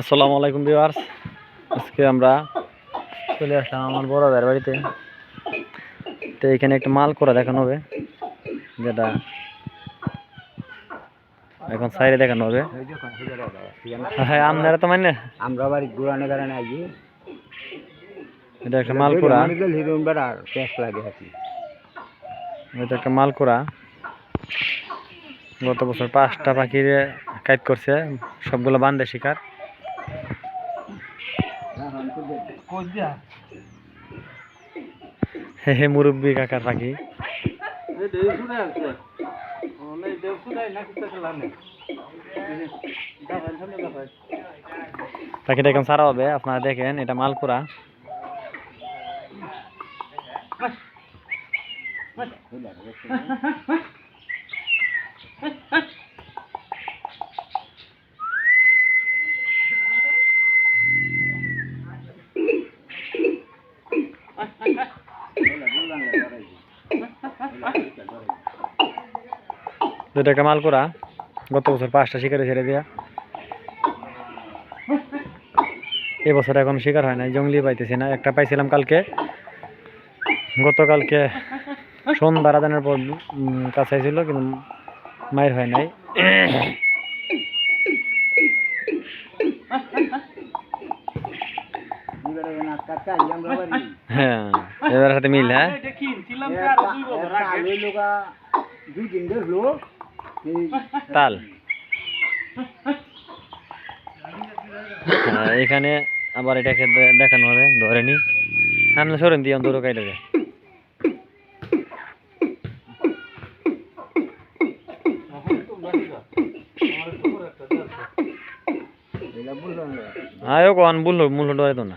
আসসালামু আলাইকুম ভিউয়ার্স। আজকে আমরা চলে আসলাম আমার বড় ভাইয়ের বাড়িতে। তো এখানে একটা মাল করা দেখানো হবে যেটা এখন সাইডে দেখানো হবে। হ্যাঁ আপনারা তো মানে আমরা বাড়ি ঘুরানো দাঁড়ানো আছি এটা একটা মালকুড়া হিরোইন বেড়ার লাগে আছি এটা একটা মালকুড়া গত বছর পাঁচটা পাখির কাইট করছে, সবগুলো বান্ধে শিকার। হে হে, মুরব্বী কাকার পাখি। পাখিটা এখন সারা হবে, আপনারা দেখেন, এটা মালকুড়া দুটো একটা মালকুড়া গত বছর পাঁচটা শিকারে ছেড়ে দেয়া। এবছর এখন শিকার হয় না জঙ্গলি পাইতেছি না। একটা পাইছিলাম কালকে। গতকালকে সন্ধ্যা রাজানের পর কাছে ছিল কিন্তু মায়ের হয় নাই। হ্যাঁ এবার সাথে মিল হ্যাঁ? দুই দিন ধরলো তাল হ্যাঁ, এখানে আবার এটাকে দেখানো হবে ধরেনি আমরা সরেন দিয়ে দৌড়ো কাইটা যায় আয়ো কন বলল মূল্য ডরে তো না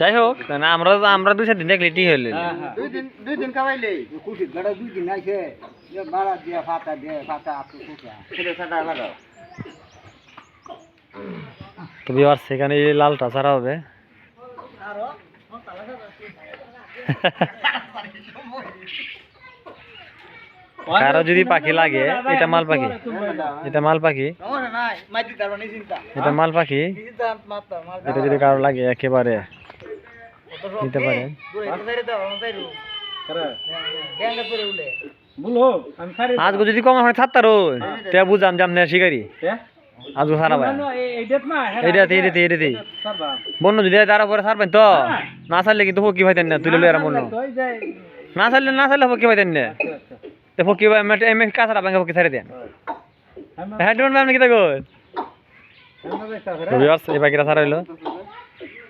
যাই হোক না আমরা আমরা দুই চার দিন দেখলে ঠিক হইলে। দুই দিন দুই দিন কামাইলে। কুটি গড়া দুই দিন আইছে। যে দিয়া ফাটা দিয়ে ফাটা আপু কুটা সেটা ফাটা লাগাও তো বিবার সেখানে এই লালটা ছাড়া হবে। কারও যদি পাখি লাগে এটা মাল পাখি এটা মাল পাখি সমস্যা নাই মাইতি তার মানে চিন্তা। এটা মাল পাখি মাল এটা যদি কারও লাগে একেবারে। নিতে পারেন। আজকে যদি কম হয় ছাত্তারো তে বুঝাম যে আপনি শিকারি। আজকে সারা ভাই এইটাতে এইটাতে এইটাতে বন্য যদি তার উপরে সারবেন তো। না সারলে কিন্তু ফকি ভাইতেন না তুলে লইরা বন্য না সারলে না সারলে ফকি ভাইতেন না তো ফকি ভাই এমনি কাছাড়া ভাঙা ফকি ছাড়ে দেন। হ্যাঁ। ডিমান্ড আপনি কি দেখো ভিউয়ার্স এই পাখিটা সারা হইল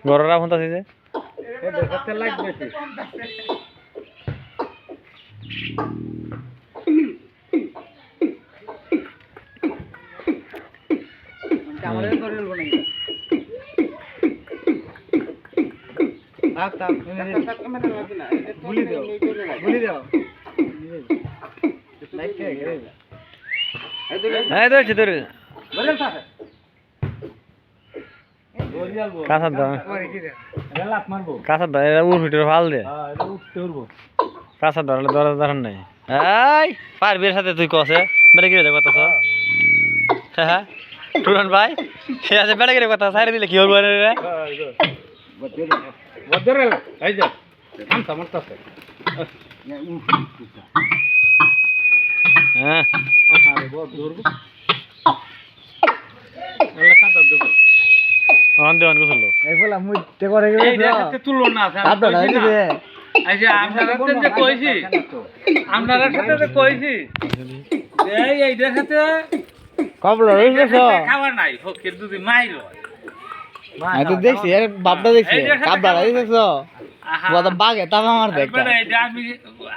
গররা ফোন আছে যে। আমাদের করে উলবো নাই থাক থাক দাও বুলি দাও লাইক কে রে? হ্যাঁ ধরছি ধরে বলেন দাও মারি কি রে রেলাপ মারবো। কাছার দাও এটা উঠ উঠে ফাল দে। হ্যাঁ এটা উঠতে উঠবো ধরার নাই। এই পারবির সাথে তুই কসে বেড়ে গিয়ে কথা সব। হ্যাঁ টুরন ভাই সে আছে বেড়ে গিয়ে কথা সাইরে দিলে কি রে? এই যে হ্যাঁ আরে কাটা দেবো। অন দেওয়ান গোসল এই বলা মুই তে করে গেল এই দেখাতে তুললো না স্যার কাটা না। এই যে আপনারা যে কইছি আপনারা সাথে তো কইছি এই এই দেখাতে। কবলা খাবার নাই ফকির দুদি মাইল আমি তো দেখছি আরে বাপটা দেখছি। কাবলা দেখছ? আহা। বড় বাগে তাম আমার দেখা আমি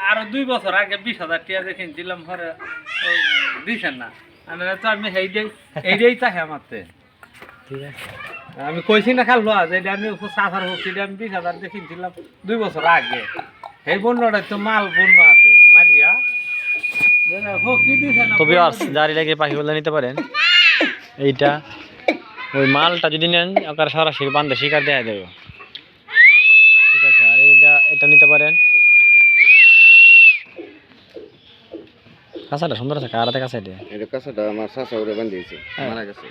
আরও দুই বছর আগে বিশ হাজার টাকা দিয়ে কিনছিলাম পরে ও দিছেন না। আমি তো আমি সেইটাই এইটাই চাই আমারতে। ঠিক আছে। আমি কইছি না খাল যে এটা আমি সাফার হোক সেটা আমি বিশ হাজার দিয়ে কিনছিলাম দুই বছর আগে। সেই বন্যটা তো মাল বন্য আছে মারিয়া। হোক কি দিছে না তো ভিউয়ার্স জারি লাগে পাখিগুলো নিতে পারেন এইটা ওই মালটা যদি নেন ওকার সরাসরি বান্ধে শিকার দেবে। ঠিক আছে আর এটা এটা নিতে পারেন। কাঁচাটা সুন্দর আছে কারাতে কাঁচা এটা এটা কাছাটা আমার শাশা ওরে বান্ধিয়েছে হ্যাঁ। মারা গেছে।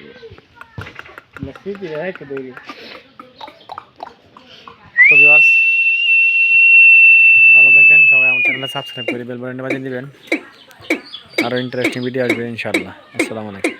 তো ভিউয়ার্স ভালো দেখেন সবাই আমার চ্যানেলে সাবস্ক্রাইব করে বেল বাটনটা বাজিয়ে দিবেন। আরও ইন্টারেস্টিং ভিডিও আসবে, ইনশাআল্লাহ। আসসালামু আলাইকুম।